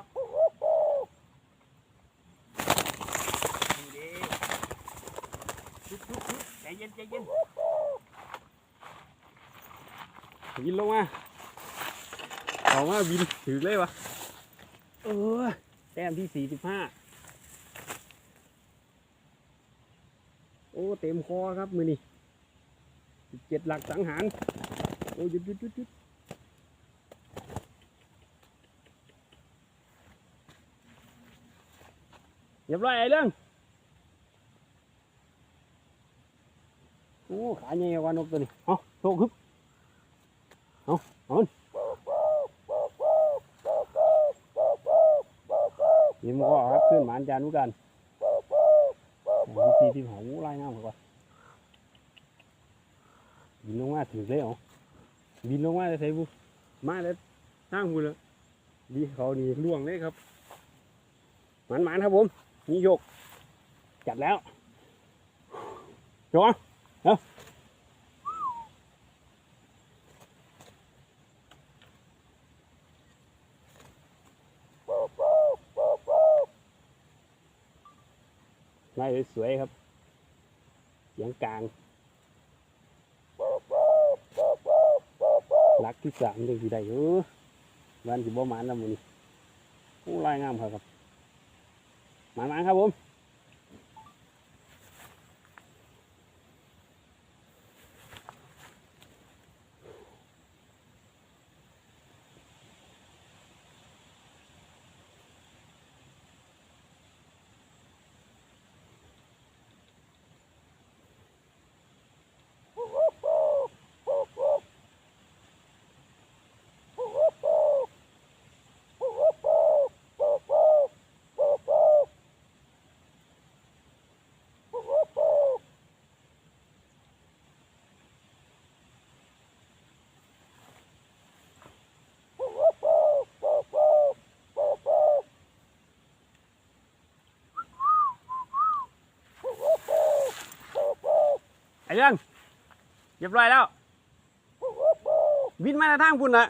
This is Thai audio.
ครับนี่ด้ชุบชุบชุบใจเย็นใจเย็นบินลงมาออกมาบินถือเลยวะเออแต้มที่สี่สิบห้าโอ้เต็มคอครับมือนี่เจ็ดหลักสังหาร โอ้ยุดยุดยุดยุด รียบร้อยไอ้เรื่องโอ้ขาใหญ่กว่านกตัวนี้เอาโชคฮึบยิ้มก็ครับขึ้นหมานจานุกันวิธีที่หอไล่น้ำก่อนบินลงมาถือเลยเหรอบินลงมาจะใส่บุมาแล้วทางบุเลยดีเขานี่ล่วงเลยครับหมานหมานครับผม นี่โยก จัดแล้วโยกเอ้าไล่สวยครับเสียงกลางลักที่สามเลยังสิได้เออวันสิบ่มานแล้วมื้อนี้โอ้ลายงามครับ หมานหมานครับผม ไอ้เรื่องเรียบร้อยแล้ว บินมาทางพุ่นละ